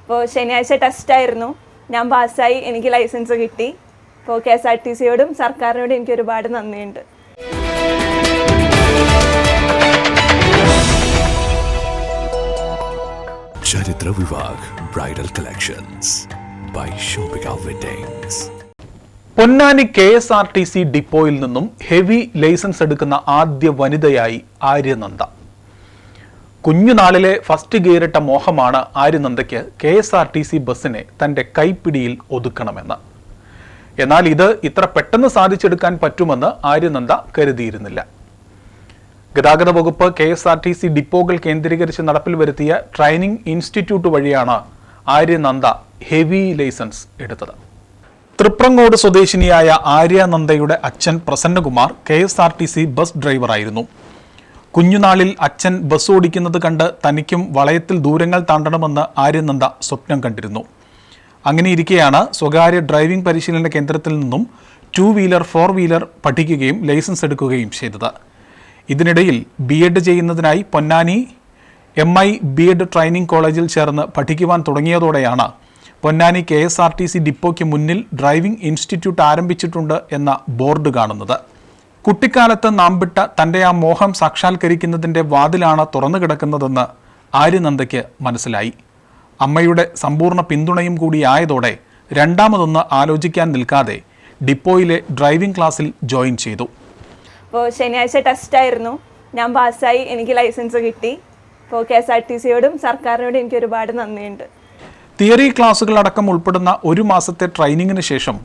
അപ്പോൾ ശനിയാഴ്ച ടെസ്റ്റായിരുന്നു ഞാൻ പാസ്സായി എനിക്ക് ലൈസൻസ് കിട്ടി. അപ്പോൾ കെ എസ് ആർ ടി സിയോടും സർക്കാരിനോടും എനിക്ക് ഒരുപാട് നന്ദിയുണ്ട്. Charithra Vivah bridal collections by shopping weddings Ponnani K S R T C ഡിപ്പോയിൽ നിന്നും ഹെവി ലൈസൻസ് എടുക്കുന്ന ആദ്യ വനിതയായി ആര്യനന്ദ. കുഞ്ഞുനാളിലെ ഫസ്റ്റ് ഗിയറിട്ട മോഹമാണ് ആര്യനന്ദയ്ക്ക് K S R T C ബസ്സിനെ തന്റെ കൈപ്പിടിയിൽ ഒതുക്കണമെന്ന്. എന്നാൽ ഇത് ഇത്ര പെട്ടെന്ന് സാധിച്ചെടുക്കാൻ പറ്റുമെന്ന് ആര്യനന്ദ കരുതിയിരുന്നില്ല. ഗതാഗത വകുപ്പ് K S R T C ഡിപ്പോകൾ കേന്ദ്രീകരിച്ച് നടപ്പിൽ വരുത്തിയ ട്രെയിനിങ് ഇൻസ്റ്റിറ്റ്യൂട്ട് വഴിയാണ് ആര്യനന്ദ ഹെവി ലൈസൻസ് എടുത്തത്. തൃപ്രങ്ങോട് സ്വദേശിനിയായ ആര്യാനന്ദയുടെ അച്ഛൻ Prasannakumar K S R T C bus ഡ്രൈവറായിരുന്നു. കുഞ്ഞുനാളിൽ അച്ഛൻ ബസ് ഓടിക്കുന്നത് കണ്ട് തനിക്കും വളയത്തിൽ ദൂരങ്ങൾ താണ്ടണമെന്ന് ആര്യനന്ദ സ്വപ്നം കണ്ടിരുന്നു. അങ്ങനെയിരിക്കെയാണ് സ്വകാര്യ ഡ്രൈവിംഗ് പരിശീലന കേന്ദ്രത്തിൽ നിന്നും ടു വീലർ ഫോർ വീലർ പഠിക്കുകയും ലൈസൻസ് എടുക്കുകയും ചെയ്തത്. ഇതിനിടയിൽ ബി എഡ് ചെയ്യുന്നതിനായി Ponnani M I B Ed training കോളേജിൽ ചേർന്ന് പഠിക്കുവാൻ തുടങ്ങിയതോടെയാണ് Ponnani K S R T C ഡിപ്പോയ്ക്ക് മുന്നിൽ ഡ്രൈവിംഗ് ഇൻസ്റ്റിറ്റ്യൂട്ട് ആരംഭിച്ചിട്ടുണ്ട് എന്ന ബോർഡ് കാണുന്നത്. കുട്ടിക്കാലത്ത് നാം വിട്ട തന്റെ ആ മോഹം സാക്ഷാത്കരിക്കുന്നതിന്റെ വാതിലാണ് തുറന്നു കിടക്കുന്നതെന്ന് ആര്യനന്ദയ്ക്ക് മനസ്സിലായി. അമ്മയുടെ സമ്പൂർണ പിന്തുണയും കൂടി ആയതോടെ രണ്ടാമതൊന്ന് ആലോചിക്കാൻ നിൽക്കാതെ ഡിപ്പോയിലെ ഡ്രൈവിംഗ് ക്ലാസ്സിൽ ജോയിൻ ചെയ്തു. അപ്പോൾ ശനിയാഴ്ച ടെസ്റ്റായിരുന്നു ഞാൻ പാസ്സായി എനിക്ക് ലൈസൻസ് കിട്ടി. അപ്പോൾ കെ എസ് ആർ ടി സിയോടും സർക്കാരിനോടും എനിക്ക് ഒരുപാട് നന്ദിയുണ്ട്. തിയറി ക്ലാസ്സുകൾ അടക്കം ഉൾപ്പെടുന്ന ഒരു മാസത്തെ ട്രെയിനിങ്ങിന് ശേഷം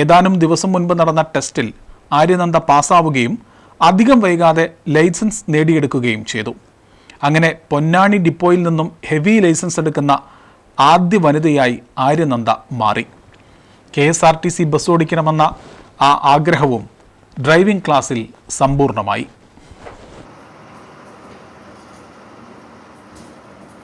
ഏതാനും ദിവസം മുൻപ് നടന്ന ടെസ്റ്റിൽ ആര്യനന്ദ പാസ്സാവുകയും അധികം വൈകാതെ ലൈസൻസ് നേടിയെടുക്കുകയും ചെയ്തു. അങ്ങനെ പൊന്നാണി ഡിപ്പോയിൽ നിന്നും ഹെവി ലൈസൻസ് എടുക്കുന്ന ആദ്യ വനിതയായി ആര്യനന്ദ മാറി. K S R T C bus ഓടിക്കണമെന്ന ആ ആഗ്രഹവും ഡ്രൈവിംഗ് ക്ലാസ്സിൽ സമ്പൂർണമായി